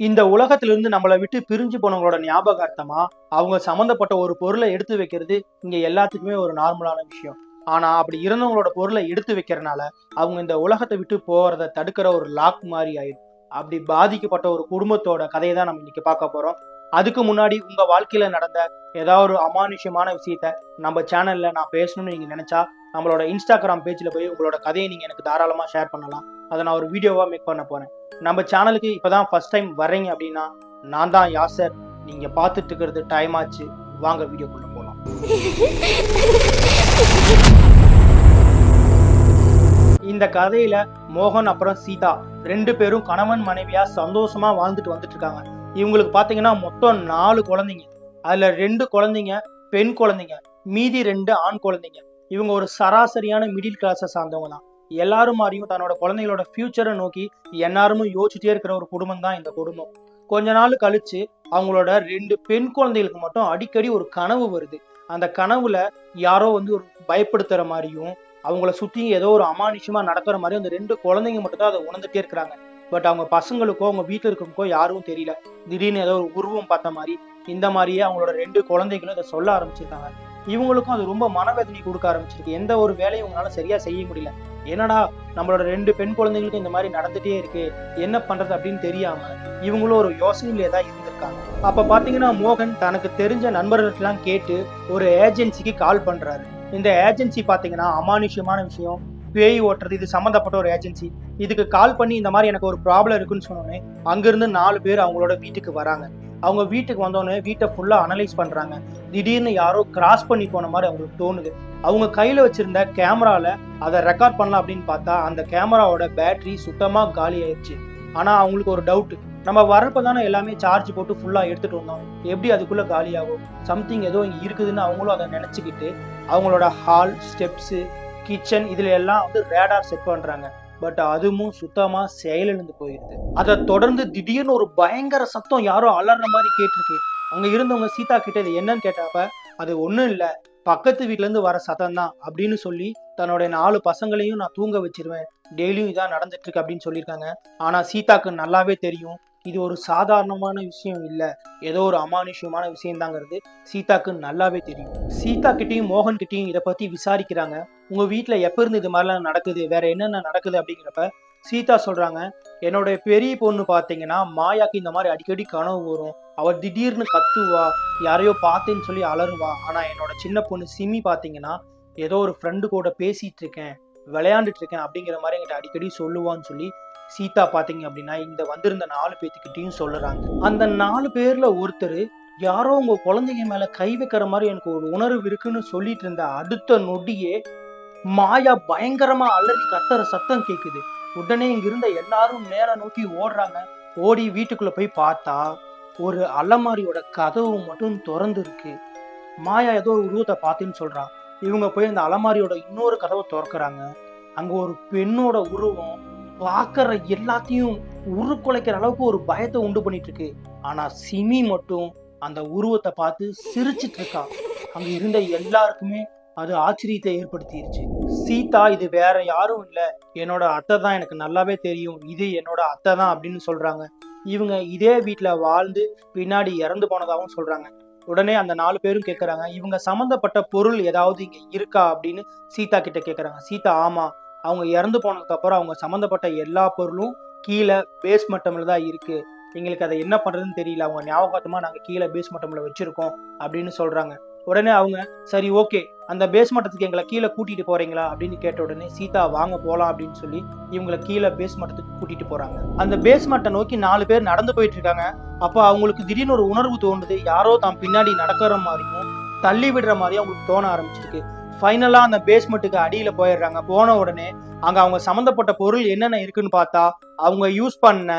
இந்த உலகத்திலிருந்து நம்மளை விட்டு பிரிஞ்சு போனவங்களோட ஞாபகார்த்தமா அவங்க சம்மந்தப்பட்ட ஒரு பொருளை எடுத்து வைக்கிறது இங்க எல்லாத்துக்குமே ஒரு நார்மலான விஷயம். ஆனா அப்படி இருந்தவங்களோட பொருளை எடுத்து வைக்கிறனால அவங்க இந்த உலகத்தை விட்டு போறத தடுக்கிற ஒரு லாக் மாதிரி ஆயிடும். அப்படி பாதிக்கப்பட்ட ஒரு குடும்பத்தோட கதையை தான் நம்ம இன்னைக்கு பார்க்க போறோம். அதுக்கு முன்னாடி உங்க வாழ்க்கையில நடந்த ஏதாவது ஒரு அமானுஷ்யமான விஷயத்த நம்ம சேனல்ல நான் பேசணும்னு நீங்க நினைச்சா நம்மளோட இன்ஸ்டாகிராம் பேஜில் போய் உங்களோட கதையை நீங்க எனக்கு தாராளமா ஷேர் பண்ணலாம். அதை நான் ஒரு வீடியோவா மேக் பண்ண போறேன். நம்ம சேனலுக்கு இப்பதான் ஃபஸ்ட் டைம் வர்றீங்க அப்படின்னா நான் தான் யாசர். நீங்க பார்த்துட்டு இருக்கிறது டைம் ஆச்சு. வாங்க வீடியோக்குள்ள போகலாம் இந்த கதையில மோகன் அப்புறம் சீதா ரெண்டு பேரும் கணவன் மனைவியா சந்தோஷமா வாழ்ந்துட்டு வந்துட்டு இருக்காங்க. இவங்களுக்கு பாத்தீங்கன்னா மொத்தம் நாலு குழந்தைங்க. அதுல ரெண்டு குழந்தைங்க பெண் குழந்தைங்க. மீதி ரெண்டு ஆண் குழந்தைங்க. இவங்க ஒரு சராசரியான மிடில் கிளாஸை சார்ந்தவங்க தான் எல்லாரும் மாதிரியும் தன்னோட குழந்தைகளோட ஃபியூச்சரை நோக்கி எல்லாருமே யோசிச்சுட்டே இருக்கிற ஒரு குடும்பம் தான் இந்த குடும்பம். கொஞ்ச நாள் கழிச்சு அவங்களோட ரெண்டு பெண் குழந்தைகளுக்கு மட்டும் அடிக்கடி ஒரு கனவு வருது. அந்த கனவுல யாரோ வந்து ஒரு பயப்படுத்துற மாதிரியும் அவங்கள சுத்தி ஏதோ ஒரு அமானுஷமா நடக்கிற மாதிரி அந்த ரெண்டு குழந்தைங்க மட்டும் தான் அதை உணர்ந்துட்டே இருக்கிறாங்க. பட் அவங்க பசங்களுக்கோ அவங்க வீட்டில் இருக்கவங்களுக்கோ யாரும் தெரியல. திடீர்னு ஏதோ ஒரு உருவம் பார்த்த மாதிரி இந்த மாதிரியே அவங்களோட ரெண்டு குழந்தைகளும் இதை சொல்ல ஆரம்பிச்சிருக்காங்க. இவங்களுக்கும் அது ரொம்ப மனவேதனை கொடுக்க ஆரம்பிச்சிருக்கு. எந்த ஒரு வேலையும் இவங்களால சரியா செய்ய முடியல. என்னடா நம்மளோட ரெண்டு பெண் குழந்தைங்களுக்கும் இந்த மாதிரி நடந்துட்டே இருக்கு. என்ன பண்றது அப்படின்னு தெரியாம இவங்களும் ஒரு யோசனையிலே தான் இருந்திருக்காங்க. அப்ப பாத்தீங்கன்னா மோகன் தனக்கு தெரிஞ்ச நண்பர்களுக்கெல்லாம் கேட்டு ஒரு ஏஜென்சிக்கு கால் பண்றாரு. இந்த ஏஜென்சி பாத்தீங்கன்னா அமானுஷ்யமான விஷயம் பேய் ஓட்டுறது இது சம்மந்தப்பட்ட ஒரு ஏஜென்சி இதுக்கு கால் பண்ணி இந்த மாதிரி எனக்கு ஒரு ப்ராப்ளம் இருக்குன்னு சொன்னோன்னே அங்கிருந்து நாலு பேர் அவங்களோட வீட்டுக்கு வராங்க. அவங்க வீட்டுக்கு வந்தோடனே வீட்டை ஃபுல்லாக அனலைஸ் பண்ணுறாங்க திடீர்னு யாரோ கிராஸ் பண்ணி போன மாதிரி அவங்களுக்கு தோணுது. அவங்க கையில் வச்சிருந்த கேமராவில் அதை ரெக்கார்ட் பண்ணலாம் அப்படின்னு பார்த்தா அந்த கேமராவோட பேட்டரி சுத்தமாக காலி ஆயிடுச்சு ஆனால் அவங்களுக்கு ஒரு டவுட் நம்ம வரப்ப தானே எல்லாமே சார்ஜ் போட்டு ஃபுல்லாக எடுத்துகிட்டு வந்தோம். எப்படி அதுக்குள்ளே காலியாகும்? சம்திங் ஏதோ இங்கே இருக்குதுன்னு அவங்களும் அதை நினச்சிக்கிட்டு அவங்களோட ஹால் ஸ்டெப்ஸு கிச்சன் இதுல எல்லாம் வந்து ரேடார் செட் பண்றாங்க. பட் அதுவும் சுத்தமா செயலிழந்து போயிருது. அதை தொடர்ந்து திடீர்னு ஒரு பயங்கர சத்தம் யாரோ அலற மாதிரி கேட்டிருக்கு. அங்க இருந்தவங்க சீதா கிட்ட இது என்னன்னு கேட்டப்ப அது ஒண்ணும் இல்ல. பக்கத்து வீட்ல இருந்து வர சத்தம் தான் அப்படின்னு சொல்லி தன்னுடைய நாலு பசங்களையும் நான் தூங்க வச்சிருவேன். டெய்லியும் இதான் நடந்துட்டு இருக்கு அப்படின்னு சொல்லியிருக்காங்க. ஆனா சீதாக்கு நல்லாவே தெரியும். இது ஒரு சாதாரணமான விஷயம் இல்லை. ஏதோ ஒரு அமானுஷ்யமான விஷயம்தாங்கிறது சீதாக்கு நல்லாவே தெரியும். சீதா கிட்டையும் மோகன் கிட்டையும் இதை பத்தி விசாரிக்கிறாங்க. உங்க வீட்டில் எப்ப இருந்து இது மாதிரிலாம் நடக்குது? வேற என்னென்ன நடக்குது அப்படிங்கிறப்ப சீதா சொல்றாங்க என்னோட பெரிய பொண்ணு பாத்தீங்கன்னா மாயாக்கு இந்த மாதிரி அடிக்கடி கனவு வரும். அவர் திடீர்னு கத்துவா யாரையோ பார்த்தேன்னு சொல்லி அலறுவா. ஆனா என்னோட சின்ன பொண்ணு சிமி பாத்தீங்கன்னா ஏதோ ஒரு ஃப்ரெண்டு கூட பேசிட்டு இருக்கேன் விளையாண்டுட்டு இருக்கேன் அப்படிங்கிற மாதிரி என்கிட்ட அடிக்கடி சொல்லுவான்னு சொல்லி சீதா பாத்தீங்க அப்படின்னா இந்த வந்திருந்த நாலு பேத்துக்கிட்டையும் சொல்லுறாங்க அந்த நாலு பேர்ல ஒருத்தர் யாரோ உங்க குழந்தைங்க மேல கை வைக்கிற மாதிரி எனக்கு ஒரு உணர்வு இருக்குன்னு சொல்லிட்டு இருந்த அடுத்த நொடியே மாயா பயங்கரமா அலறி கத்துற சத்தம் கேக்குது. உடனே இங்க இருந்த எல்லாரும் மேல நோக்கி ஓடுறாங்க. ஓடி வீட்டுக்குள்ள போய் பார்த்தா ஒரு அலமாரியோட கதவு மட்டும் திறந்து இருக்கு மாயா ஏதோ ஒரு உருவத்தை பார்த்துன்னு சொல்றான் இவங்க போய் அந்த அலமாரியோட இன்னொரு கதவை திறக்கிறாங்க. அங்க ஒரு பெண்ணோட உருவம் பார்க்குற எல்லாத்தையும் உருக்குலைக்கிற அளவுக்கு ஒரு பயத்தை உண்டு பண்ணிட்டு இருக்கு ஆனா சிமி மட்டும் அந்த உருவத்தை பார்த்து சிரிச்சிட்டு இருக்கா அங்க இருந்த எல்லாருக்குமே அது ஆச்சரியத்தை ஏற்படுத்திருச்சு. சீதா இது வேற யாரும் இல்ல. என்னோட அத்தை தான் எனக்கு நல்லாவே தெரியும். இது என்னோட அத்தை தான் அப்படின்னு சொல்றாங்க. இவங்க இதே வீட்டில் வாழ்ந்து பின்னாடி இறந்து போனதாகவும் சொல்றாங்க. உடனே அந்த நாலு பேரும் கேட்குறாங்க இவங்க சம்மந்தப்பட்ட பொருள் ஏதாவது இங்க இருக்கா? அப்படின்னு சீதா கிட்ட கேக்குறாங்க. சீதா ஆமா அவங்க இறந்து போனதுக்கு அப்புறம் அவங்க சம்மந்தப்பட்ட எல்லா பொருளும் கீழே பேஸ் மட்டமில் தான் இருக்கு. எங்களுக்கு அதை என்ன பண்ணுறதுன்னு தெரியல. அவங்க ஞாபகத்தமாக நாங்கள் கீழே பேஸ் மட்டமில் வச்சுருக்கோம் அப்படின்னு சொல்கிறாங்க உடனே அவங்க சரி ஓகே அந்த பேஸ் மட்டத்துக்கு எங்களை கீழே கூட்டிட்டு போறீங்களா? அப்படின்னு கேட்ட உடனே சீதா வாங்க போகலாம் அப்படின்னு சொல்லி இவங்களை கீழே பேஸ் மட்டத்துக்கு கூட்டிட்டு போறாங்க. அந்த பேஸ் மட்டை நோக்கி நாலு பேர் நடந்து போயிட்டு இருக்காங்க. அப்போ அவங்களுக்கு திடீர்னு ஒரு உணர்வு தோணுது. யாரோ தான் பின்னாடி நடக்கிற மாதிரியும் தள்ளி விடுற மாதிரியும் அவங்களுக்கு தோண ஆரம்பிச்சிருக்கு. ஃபைனலா அந்த பேஸ்மெண்ட்டுக்கு அடியில் போயிடுறாங்க. போன உடனே அங்க அவங்க சம்மந்தப்பட்ட பொருள் என்னென்ன இருக்குன்னு பார்த்தா அவங்க யூஸ் பண்ண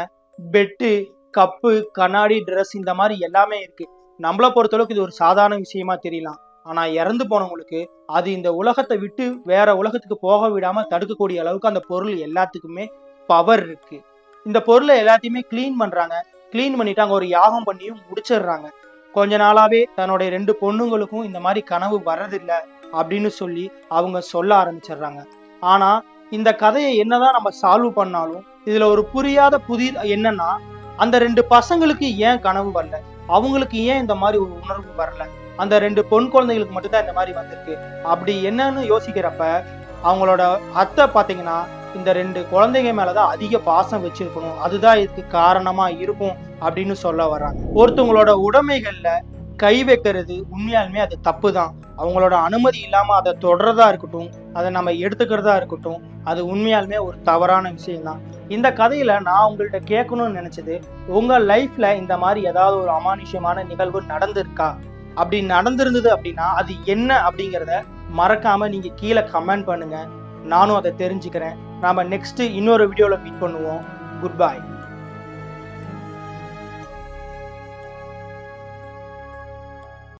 பெட்டு கப்பு கண்ணாடி ட்ரெஸ் இந்த மாதிரி எல்லாமே இருக்கு. நம்மள பொறுத்தளவுக்கு இது ஒரு சாதாரண விஷயமா தெரியலாம். ஆனா இறந்து போனவங்களுக்கு அது இந்த உலகத்தை விட்டு வேற உலகத்துக்கு போக விடாம தடுக்கக்கூடிய அளவுக்கு அந்த பொருள் எல்லாத்துக்குமே பவர் இருக்கு. இந்த பொருளை எல்லாத்தையுமே க்ளீன் பண்றாங்க. க்ளீன் பண்ணிட்டு அங்க ஒரு யாகம் பண்ணியும் முடிச்சிடுறாங்க. கொஞ்ச நாளாவே தன்னுடைய ரெண்டு பொண்ணுங்களுக்கும் இந்த மாதிரி கனவு வர்றதில்லை. அப்படின்னு சொல்லி அவங்க சொல்ல ஆரம்பிச்சிடுறாங்க. ஆனா இந்த கதையை என்னதான் நம்ம சால்வ் பண்ணாலும் இதுல ஒரு புரியாத புதிர் என்னன்னா அந்த ரெண்டு பசங்களுக்கு ஏன் கனவு வரல? அவங்களுக்கு ஏன் இந்த மாதிரி ஒரு உணர்வு வரல? அந்த ரெண்டு பொன் குழந்தைகளுக்கு மட்டும்தான் இந்த மாதிரி வந்திருக்கு. அப்படி என்னன்னு யோசிக்கிறப்ப அவங்களோட அத்தை பாத்தீங்கன்னா இந்த ரெண்டு குழந்தைங்க மேலதான் அதிக பாசம் வச்சிருக்கணும். அதுதான் இதுக்கு காரணமா இருக்கும் அப்படின்னு சொல்ல வர்றாங்க. ஒருத்தவங்களோட உடைமைகள்ல கை வைக்கிறது உண்மையாலுமே அது தப்பு தான் அவங்களோட அனுமதி இல்லாமல் அதை தொடர்றதா இருக்கட்டும் அதை நம்ம எடுத்துக்கிறதா இருக்கட்டும் அது உண்மையாலுமே ஒரு தவறான விஷயம்தான். இந்த கதையில நான் உங்கள்கிட்ட கேட்கணும்னு நினைச்சது உங்க லைஃப்ல இந்த மாதிரி ஏதாவது ஒரு அமானுஷ்யமான நிகழ்வு நடந்திருக்கா? அப்படி நடந்திருந்தது அப்படின்னா அது என்ன அப்படிங்கிறத மறக்காம நீங்க கீழே கமெண்ட் பண்ணுங்க. நானும் அதை தெரிஞ்சுக்கிறேன். நாம நெக்ஸ்ட் இன்னொரு வீடியோவில் மீட் பண்ணுவோம். குட் பாய்